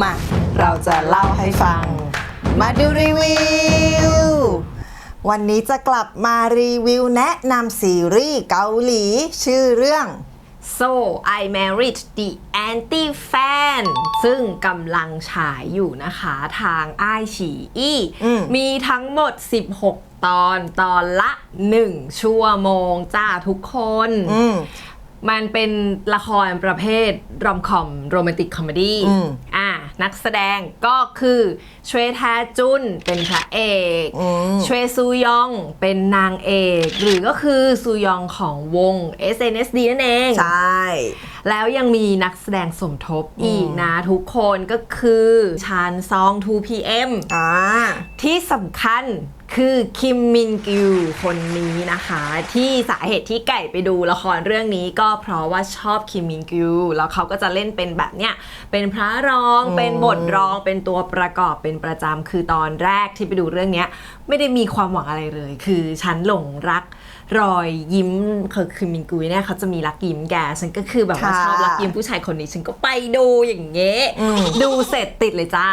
มาเราจะเล่าให้ฟัง มาดูรีวิว วันนี้จะกลับมารีวิวแนะนำซีรีส์เกาหลี ชื่อเรื่อง So I Married the Anti Fan ซึ่งกำลังฉายอยู่นะคะทางไอฉีอีอืมมีทั้งหมด 16 ตอนตอนละ 1 ชั่วโมงจ้าทุกคนอืมมันเป็นละครประเภทรอมคอมโรแมนติกคอมเมดี้อืมอะ นักแสดงก็คือชเวทาจุนเป็นพระเอกอืมชเวซูยองเป็นนางเอก หรือก็คือซูยองของวง SNSD นั่นเอง ใช่ แล้วยังมีนักแสดงสมทบอีกนะทุกคนก็คือชานซอง 2PM อ่าที่สำคัญคือคิมมินกิวคนนี้นะคะ ที่สาเหตุที่ไก่ไปดูละครเรื่องนี้ก็เพราะว่าชอบคิมมินกิวแล้วเขาก็จะเล่นเป็นแบบเนี้ยเป็นพระรองอืมเป็นบทรองเป็นตัวประกอบเป็นประจำคือตอนแรกที่ไปดูเรื่องเนี้ยไม่ได้มีความหวังอะไรเลย คือฉันหลงรัก รอยยิ้มคือคิมมินกิวเนี่ยเขาจะมีรักยิ้มแกฉันก็คือแบบว่าค่ะชอบรักยิ้มผู้ชายคนนี้ฉันก็ไปดูอย่างเงี้ยอืมดูเสร็จติดเลยจ้า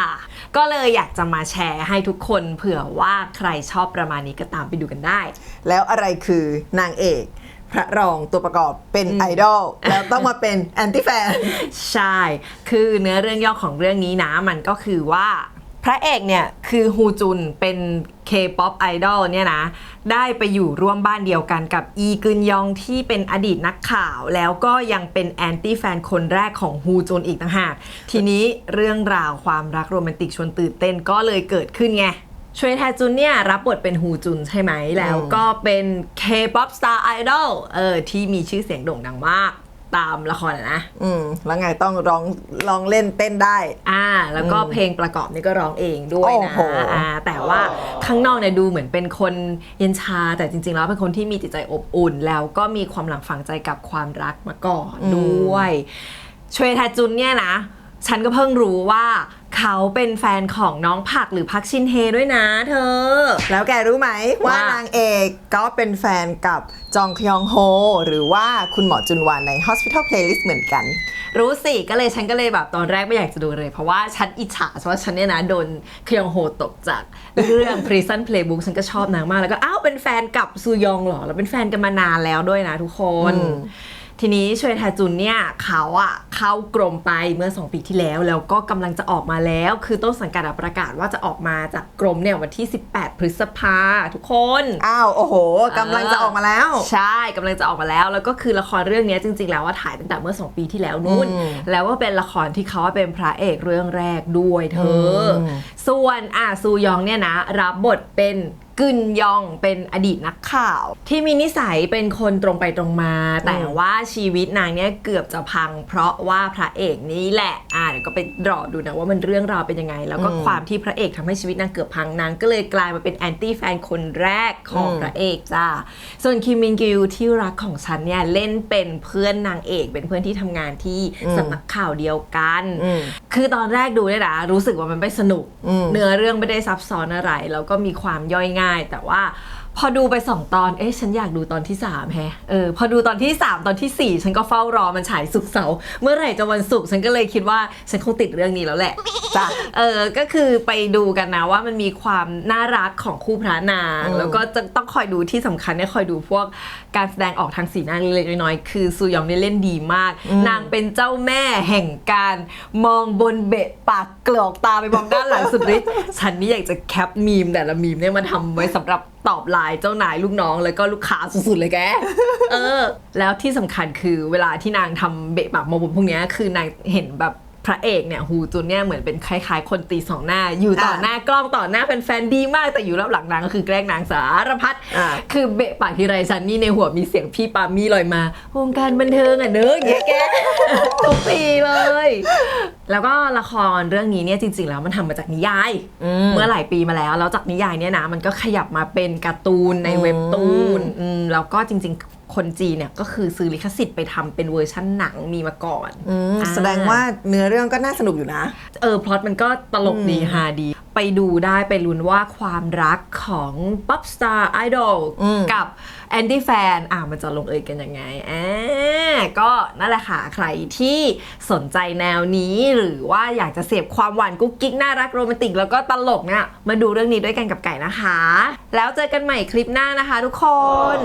ก็เลยอยากจะมาแชร์ให้ทุกคนเผื่อว่าใครชอบประมาณนี้ก็ตามไปดูกันได้ แล้วอะไรคือนางเอกพระรองตัวประกอบเป็นไอดอลแล้วต้องมาเป็นแอนตี้แฟน ใช่ คือเนื้อเรื่องย่อของเรื่องนี้นะ มันก็คือว่า พระเอกเนี่ยคือฮูจุนเป็น K-POP Idol เนี่ยนะ ได้ไปอยู่ร่วมบ้านเดียวกันกับอีกึนยองที่เป็นอดีตนักข่าว แล้วก็ยังเป็นแอนตี้แฟนคนแรกของฮูจุนอีกต่างหาก ทีนี้เรื่องราวความรักโรแมนติกชวนตื่นเต้นก็เลยเกิดขึ้นไงชวยแทจุนเนี่ยรับบทเป็นฮูจุนใช่ไหมแล้วก็เป็น K-POP Star Idol เออที่มีชื่อเสียงโด่งดังมาก ตามละครอะนะ อืมแล้วไงต้องร้องลองเล่นเต้นได้ อ่า แล้วก็เพลงประกอบนี่ก็ร้องเองด้วยโอ้นะโห อ่าแต่ว่าข้างนอกเนี่ยดูเหมือนเป็นคนเย็นชา แต่จริง ๆ แล้วเป็นคนที่มีจิตใจอบอุ่น แล้วก็มีความหลังฝังใจกับความรักมาก่อนด้วยชเวทาจุนเนี่ยนะ ฉันก็เพิ่งรู้ว่า เขาเป็นแฟนของน้องผักหรือพักชินเฮด้วยนะเธอ แล้วแกรู้ไหมว่าว่านนางเอกก็เป็นแฟนกับจองคยองโฮ หรือว่าคุณหมอจุนวานใน Hospital Playlist เหมือนกัน รู้สิก็เลยฉันก็เลยแบบตอนแรกไม่อยากจะดูเลย เพราะว่าฉันอิจฉาเพราะว่าฉันเนี่ยนะโดนคยองโฮตกจากเรื่อง Prison Playbook ฉันก็ชอบนางมากแล้วก็อ้าวเป็นแฟนกับซูยองเหรอแล้วเป็นแฟนกันมานานแล้วด้วยนะทุกคน อืม ทีนี้ชวยทาจุนเนี่ยเขาอะเข้ากรมไปเมื่อ 2 ปีที่แล้ว แล้วก็กำลังจะออกมาแล้ว คือต้นสังกัดอะประกาศว่าจะออกมาจากกรมเนี่ยวันที่ 18 พฤษภาทุกคน อ้าวโอ้โหกำลังจะออกมาแล้ว ใช่กำลังจะออกมาแล้ว แล้วก็คือละครเรื่องนี้จริง ๆ แล้วว่าถ่ายตั้งแต่เมื่อ 2 ปีที่แล้วนู่นอืมแล้วก็เป็นละครที่เขาว่าเป็นพระเอกเรื่องแรกด้วยเธออมส่วนอาซูยองเนี่ยนะรับบทเป็น กึนยองเป็นอดีตนักข่าว ที่มีนิสัยเป็นคนตรงไปตรงมา แต่ว่าชีวิตนางเนี่ยเกือบจะพัง เพราะว่าพระเอกนี่แหละอ่าเดี๋ยวก็ไปรอดูนะว่ามันเรื่องราวเป็นยังไง แล้วก็ความที่พระเอกทำให้ชีวิตนางเกือบพังนางก็เลยกลายมาเป็นแอนตี้แฟนคนแรกของพระเอกจ้าส่วนคิมมินกิวที่รักของฉันเนี่ยเล่นเป็นเพื่อนนางเอก เป็นเพื่อนที่ทำงานที่สำนักข่าวเดียวกันอืมคือตอนแรกดูเนี่ยนะรู้สึกว่ามันไม่สนุกอืมเนื้อเรื่องไม่ได้ซับซ้อนอะไรแล้วก็มีความย่อยง่ายง่าย แต่ว่า พอดูไป2ตอน เอ๊ะ ฉันอยากดูตอนที่3แฮะ เออ พอดูตอนที่3ตอนทีสี่4ฉันก็เฝ้ารอมันฉายสุกร์เสาร์ เมื่อไหร่จะวันศุกร์ ฉันก็เลยคิดว่าฉันคงติดเรื่องนี้แล้วแหละ จ้ะ เออ ก็คือไปดูกันนะว่ามันมีความน่ารักของคู่พระนาง อืม แล้วก็จะต้องคอยดูที่สำคัญเนี่ยคอยดูพวกการแสดงออกทางสีหน้าเล็กๆน้อยๆ คือซูยองเนี่ยเล่นดีมาก นางเป็นเจ้าแม่แห่งการมองบนเบะปากเกลือกตาไปมองด้านหลังสุดฤทธิ์ ฉันนี่อยากจะแคปมีมแต่ละมีมเนี่ยมาทำไว้สำหรับ ตอบไลน์เจ้านายลูกน้องแล้วก็ลูกค้าสุดๆเลยแก เออ แล้วที่สำคัญคือเวลาที่นางทำเบะปากมบุนพวกเนี้ยคือนางเห็นแบบ พระเอกเนี่ยฮูจุนเนี่ยเหมือนเป็นคล้ายๆ คนตีสองหน้า อยู่ต่ออะหน้ากล้องต่อหน้าแฟนๆดีมากแต่อยู่รับหลังนางก็คือแกล้งนางสารพัดอะคือเบะปากทีไรฉันนี่ในหัวมีเสียงพี่ปามี่ลอยมาวงการบันเทิงอะเนอะอย่างเงี้ยแกทุกปีเลย แล้วก็ละครเรื่องนี้เนี่ยจริง ๆ แล้วมันทำมาจากนิยาย เมื่อหลายปีมาแล้วแล้วจากนิยายเนี่ยนะมันก็ขยับมาเป็นการ์ตูนในอืมเว็บตูนอืมแล้วก็จริง ๆ คนจีนเนี่ยก็คือซื้อลิขสิทธิ์ไปทำเป็นเวอร์ชั่นหนังมีมาก่อนอืมอ่แสดงว่าเนื้อเรื่องก็น่าสนุกอยู่นะ เออพล็อตมันก็ตลกดีฮาดี ไปดูได้ไปลุ้นว่าความรักของป๊อปสตาร์ไอดอลอืมกับแอนดี้แฟนอะมันจะลงเอยกันยังไงอ่าก็นั่นแหละค่ะ ใครที่สนใจแนวนี้หรือว่าอยากจะเสพความหวานกุ๊กกิ๊กน่ารักโรแมนติก แล้วก็ตลกเนี่ยมาดูเรื่องนี้ด้วยกันกับไก่นะคะ แล้วเจอกันใหม่คลิปหน้านะคะทุกคน